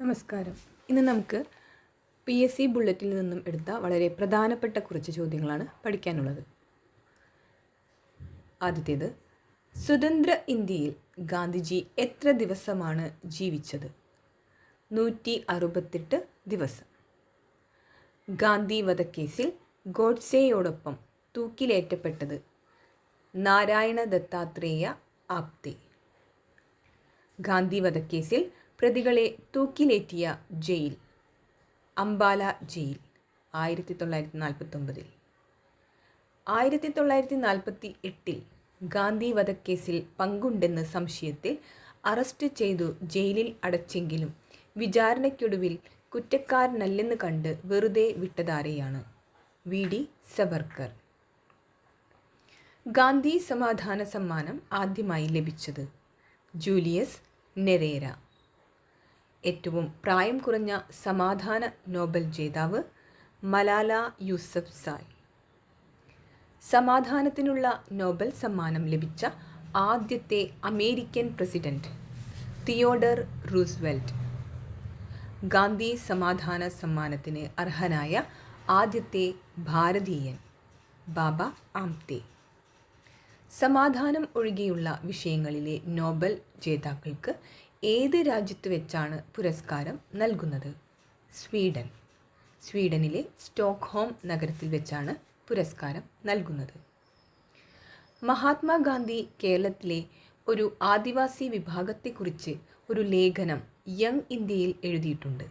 നമസ്കാരം. ഇന്ന് നമുക്ക് പി എസ് സി ബുള്ളറ്റിൽ നിന്നും എടുത്ത വളരെ പ്രധാനപ്പെട്ട കുറച്ച് ചോദ്യങ്ങളാണ് പഠിക്കാനുള്ളത്. ആദ്യത്തേത് സ്വതന്ത്ര ഇന്ത്യയിൽ ഗാന്ധിജി എത്ര ദിവസമാണ് ജീവിച്ചത്? നൂറ്റി അറുപത്തെട്ട് ദിവസം. ഗാന്ധി വധക്കേസിൽ ഗോഡ്സെയോടൊപ്പം തൂക്കിലേറ്റപ്പെട്ടത് നാരായണ ദത്താത്രേയ ആപ്തേ. ഗാന്ധി വധക്കേസിൽ പ്രതികളെ തൂക്കിലേറ്റിയ ജയിൽ. അംബാല ജയിൽ ആയിരത്തി തൊള്ളായിരത്തി നാൽപ്പത്തൊമ്പതിൽ ആയിരത്തി തൊള്ളായിരത്തി നാൽപ്പത്തി എട്ടിൽ ഗാന്ധി വധക്കേസിൽ പങ്കുണ്ടെന്ന സംശയത്തിൽ അറസ്റ്റ് ചെയ്തു ജയിലിൽ അടച്ചെങ്കിലും വിചാരണയ്ക്കൊടുവിൽ കുറ്റക്കാരനല്ലെന്ന് കണ്ട് വെറുതെ വിട്ടതാരെയാണ്. വി. ഡി. സവർക്കർ. ഗാന്ധി സമാധാന സമ്മാനം ആദ്യമായി ലഭിച്ചത് ജൂലിയസ് നെരേര. ഏറ്റവും പ്രായം കുറഞ്ഞ സമാധാന നോബൽ ജേതാവ് മലാല യൂസഫ് സായ്. സമാധാനത്തിനുള്ള നോബൽ സമ്മാനം ലഭിച്ച ആദ്യത്തെ American president Theodore Roosevelt. Gandhi സമാധാന സമ്മാനത്തിന് അർഹനായ ആദ്യത്തെ ഭാരതീയൻ ബാബ ആംതെ. സമാധാനം ഒഴികെയുള്ള വിഷയങ്ങളിലെ നോബൽ ജേതാക്കൾക്ക് ഏത് രാജ്യത്ത് വെച്ചാണ് പുരസ്കാരം നൽകുന്നത്? സ്വീഡൻ. സ്വീഡനിലെ സ്റ്റോക്ക്ഹോം നഗരത്തിൽ വെച്ചാണ് പുരസ്കാരം നൽകുന്നത്. മഹാത്മാഗാന്ധി കേരളത്തിലെ ഒരു ആദിവാസി വിഭാഗത്തെക്കുറിച്ച് ഒരു ലേഖനം യങ് ഇന്ത്യയിൽ എഴുതിയിട്ടുണ്ട്.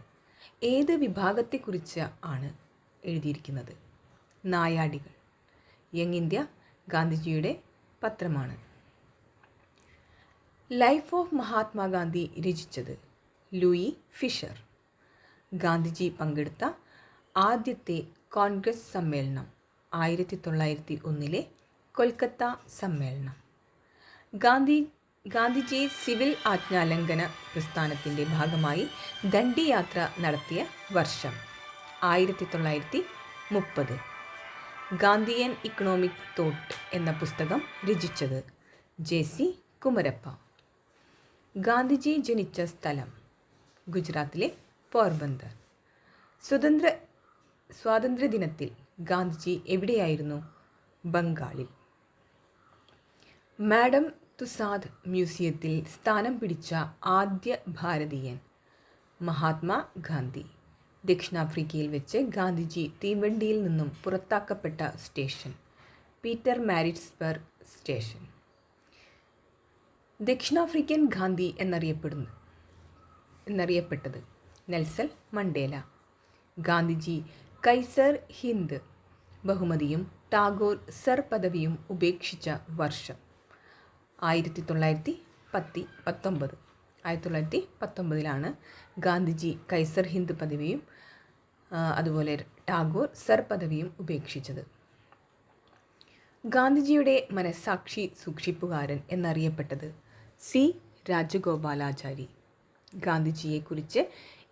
ഏത് വിഭാഗത്തെക്കുറിച്ച് ആണ് എഴുതിയിരിക്കുന്നത്? നായാടികൾ. യങ് ഇന്ത്യ ഗാന്ധിജിയുടെ പത്രമാണ്. ലൈഫ് ഓഫ് മഹാത്മാഗാന്ധി രചിച്ചത് ലൂയി ഫിഷർ. ഗാന്ധിജി പങ്കെടുത്ത ആദ്യത്തെ കോൺഗ്രസ് സമ്മേളനം ആയിരത്തി തൊള്ളായിരത്തി ഒന്നിലെ കൊൽക്കത്ത സമ്മേളനം. ഗാന്ധി ഗാന്ധിജി സിവിൽ ആജ്ഞാലംഘന പ്രസ്ഥാനത്തിന്റെ ഭാഗമായി ദണ്ഡി യാത്ര നടത്തിയ വർഷം ആയിരത്തി തൊള്ളായിരത്തി മുപ്പത്. ഗാന്ധിയൻ ഇക്കണോമിക് തോട്ട് എന്ന പുസ്തകം രചിച്ചത് ജെ സി കുമരപ്പ. ഗാന്ധിജി ജനിച്ച സ്ഥലം ഗുജറാത്തിലെ പോർബന്ദർ. സ്വതന്ത്ര സ്വാതന്ത്ര്യദിനത്തിൽ ഗാന്ധിജി എവിടെയായിരുന്നു? ബംഗാളിൽ. മാഡം തുസാദ് മ്യൂസിയത്തിൽ സ്ഥാനം പിടിച്ച ആദ്യ ഭാരതീയൻ മഹാത്മാ ഗാന്ധി. ദക്ഷിണാഫ്രിക്കയിൽ വെച്ച് ഗാന്ധിജി തീവണ്ടിയിൽ നിന്നും പുറത്താക്കപ്പെട്ട സ്റ്റേഷൻ പീറ്റർ മാരിറ്റ്സ്ബർഗ് സ്റ്റേഷൻ. ദക്ഷിണാഫ്രിക്കൻ ഗാന്ധി എന്നറിയപ്പെടുന്നു. എന്നറിയപ്പെട്ടത് നെൽസൽ മണ്ടേല. ഗാന്ധിജി കൈസർ ഹിന്ദ് ബഹുമതിയും ടാഗോർ സർ പദവിയും ഉപേക്ഷിച്ച വർഷം ആയിരത്തി തൊള്ളായിരത്തി പത്തി പത്തൊമ്പത് ആയിരത്തി തൊള്ളായിരത്തി പത്തൊമ്പതിലാണ് ഗാന്ധിജി കൈസർ ഹിന്ദ് പദവിയും അതുപോലെ ടാഗോർ സർ പദവിയും ഉപേക്ഷിച്ചത്. ഗാന്ധിജിയുടെ മനസാക്ഷി സൂക്ഷിപ്പുകാരൻ എന്നറിയപ്പെട്ടത് സി. രാജഗോപാലാചാരി. ഗാന്ധിജിയെക്കുറിച്ച്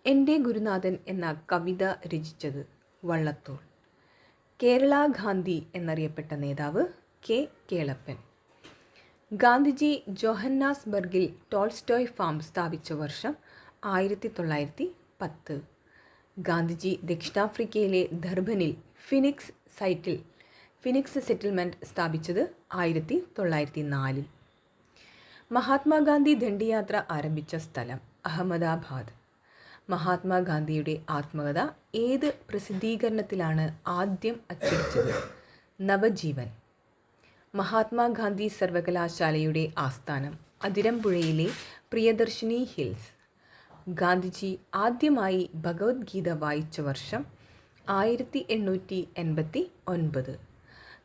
എന്റെ ഗുരുനാഥൻ എന്ന കവിത രചിച്ചത് വള്ളത്തോൾ. കേരള ഗാന്ധി എന്നറിയപ്പെട്ട നേതാവ് കെ. കേളപ്പൻ. ഗാന്ധിജി ജോഹന്നാസ്ബർഗിൽ ടോൾസ്റ്റോയ് ഫാം സ്ഥാപിച്ച വർഷം ആയിരത്തി തൊള്ളായിരത്തി പത്ത് ഗാന്ധിജി ദക്ഷിണാഫ്രിക്കയിലെ ധർബനിൽ ഫിനിക്സ് സൈറ്റിൽ ഫിനിക്സ് സെറ്റിൽമെന്റ് സ്ഥാപിച്ചത് ആയിരത്തി തൊള്ളായിരത്തി നാലിൽ മഹാത്മാഗാന്ധി ദണ്ഡിയാത്ര ആരംഭിച്ച സ്ഥലം അഹമ്മദാബാദ്. മഹാത്മാഗാന്ധിയുടെ ആത്മകഥ ഏത് പ്രസിദ്ധീകരണത്തിലാണ് ആദ്യം അച്ചടിച്ചത്? നവജീവൻ. മഹാത്മാഗാന്ധി സർവകലാശാലയുടെ ആസ്ഥാനം അതിരമ്പുഴയിലെ പ്രിയദർശിനി ഹിൽസ്. ഗാന്ധിജി ആദ്യമായി ഭഗവത്ഗീത വായിച്ച വർഷം ആയിരത്തി എണ്ണൂറ്റി എൺപത്തി ഒൻപത്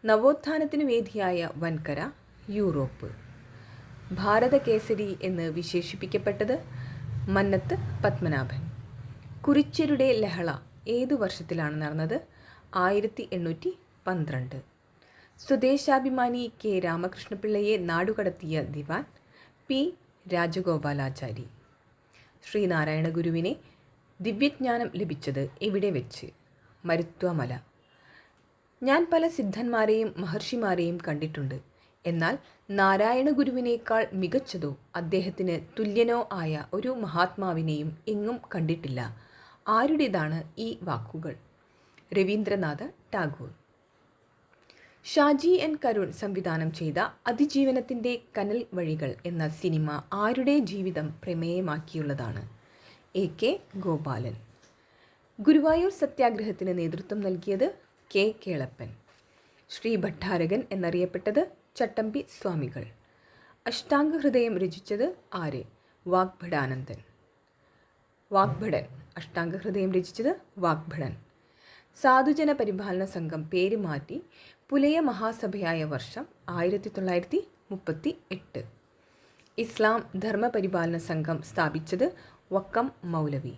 നവോത്ഥാനത്തിന് വേദിയായ വൻകര യൂറോപ്പ്. ഭാരതകേസരി എന്ന് വിശേഷിപ്പിക്കപ്പെട്ടത് മന്നത്ത് പത്മനാഭൻ. കുറിച്യരുടെ ലഹള ഏതു വർഷത്തിലാണ് നടന്നത്? ആയിരത്തി എണ്ണൂറ്റി പന്ത്രണ്ട് സ്വദേശാഭിമാനി കെ. രാമകൃഷ്ണപിള്ളയെ നാടുകടത്തിയ ദിവാൻ പി. രാജഗോപാലാചാരി. ശ്രീനാരായണ ഗുരുവിനെ ദിവ്യജ്ഞാനം ലഭിച്ചത് എവിടെ വെച്ച്? മരുത്വമല. ഞാൻ പല സിദ്ധന്മാരെയും മഹർഷിമാരെയും കണ്ടിട്ടുണ്ട്. എന്നാൽ നാരായണ ഗുരുവിനേക്കാൾ മികച്ചതോ അദ്ദേഹത്തിന് തുല്യനോ ആയ ഒരു മഹാത്മാവിനെയും എങ്ങും കണ്ടിട്ടില്ല. ആരുടേതാണ് ഈ വാക്കുകൾ? രവീന്ദ്രനാഥ ടാഗോർ. ഷാജി എൻ കരുൺ സംവിധാനം ചെയ്ത അതിജീവനത്തിന്റെ കനൽ വഴികൾ എന്ന സിനിമ ആരുടെ ജീവിതം പ്രമേയമാക്കിയുള്ളതാണ്? A K Gopalan. ഗുരുവായൂർ സത്യാഗ്രഹത്തിന് നേതൃത്വം നൽകിയത് കെ കേളപ്പൻ. ശ്രീ ഭട്ടാരകൻ എന്നറിയപ്പെട്ടത് ചട്ടമ്പി സ്വാമികൾ. അഷ്ടാംഗ ഹൃദയം രചിച്ചത് ആര്? വാഗ്ഭടാനന്ദൻ. വാഗ്ഭടൻ. അഷ്ടാംഗ ഹൃദയം രചിച്ചത് വാഗ്ഭടൻ. സാധുജന പരിപാലന സംഘം പേര് മാറ്റി പുലയ മഹാസഭയായ വർഷം ആയിരത്തി തൊള്ളായിരത്തി മുപ്പത്തി എട്ട് ഇസ്ലാം ധർമ്മപരിപാലന സംഘം സ്ഥാപിച്ചത് വക്കം മൗലവി.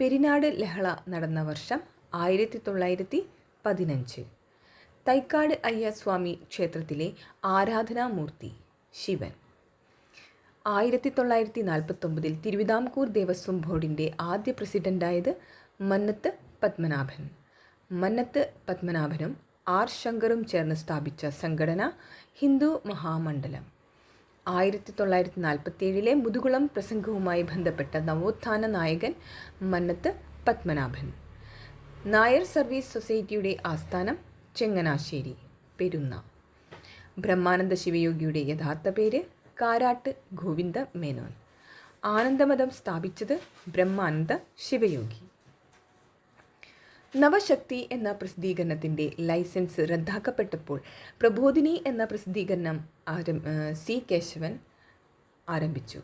പെരിനാട് ലഹള നടന്ന വർഷം ആയിരത്തി തൊള്ളായിരത്തി പതിനഞ്ച് തൈക്കാട് അയ്യസ്വാമി ക്ഷേത്രത്തിലെ ആരാധനാമൂർത്തി ശിവൻ. ആയിരത്തി തൊള്ളായിരത്തി നാൽപ്പത്തൊമ്പതിൽ തിരുവിതാംകൂർ ദേവസ്വം ബോർഡിന്റെ ആദ്യ പ്രസിഡന്റായത് മന്നത്ത് പത്മനാഭൻ. മന്നത്ത് പത്മനാഭനും ആർ ശങ്കറും ചേർന്ന് സ്ഥാപിച്ച സംഘടന ഹിന്ദു മഹാമണ്ഡലം. ആയിരത്തി തൊള്ളായിരത്തി നാൽപ്പത്തിയേഴിലെ മുതുകുളം പ്രസംഗവുമായി ബന്ധപ്പെട്ട നവോത്ഥാന നായകൻ മന്നത്ത് പത്മനാഭൻ. നായർ സർവീസ് സൊസൈറ്റിയുടെ ആസ്ഥാനം ചെങ്ങനാശ്ശേരി പെരുന്ന. ബ്രഹ്മാനന്ദ ശിവയോഗിയുടെ യഥാർത്ഥ പേര് കാരാട്ട് ഗോവിന്ദ മേനോൻ. ആനന്ദമതം സ്ഥാപിച്ചത് ബ്രഹ്മാനന്ദ ശിവയോഗി. നവശക്തി എന്ന പ്രസിദ്ധീകരണത്തിന്റെ ലൈസൻസ് റദ്ദാക്കപ്പെട്ടപ്പോൾ പ്രബോധിനി എന്ന പ്രസിദ്ധീകരണം സി കേശവൻ ആരംഭിച്ചു.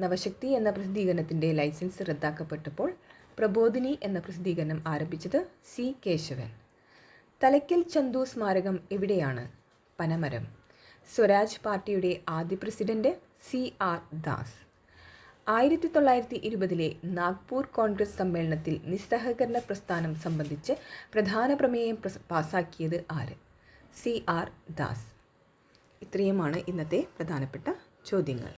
നവശക്തി എന്ന പ്രസിദ്ധീകരണത്തിന്റെ ലൈസൻസ് റദ്ദാക്കപ്പെട്ടപ്പോൾ പ്രബോധിനി എന്ന പ്രസിദ്ധീകരണം ആരംഭിച്ചത് സി കേശവൻ. തലയ്ക്കൽ ചന്തു സ്മാരകം എവിടെയാണ്? പനമരം. സ്വരാജ് പാർട്ടിയുടെ ആദ്യ പ്രസിഡന്റ് സി ആർ ദാസ്. ആയിരത്തി തൊള്ളായിരത്തി ഇരുപതിലെ നാഗ്പൂർ കോൺഗ്രസ് സമ്മേളനത്തിൽ നിസ്സഹകരണ പ്രസ്ഥാനം സംബന്ധിച്ച് പ്രധാന പ്രമേയം പാസാക്കിയത് ആര്? C R Das. ഇത്രയുമാണ് ഇന്നത്തെ പ്രധാനപ്പെട്ട ചോദ്യങ്ങൾ.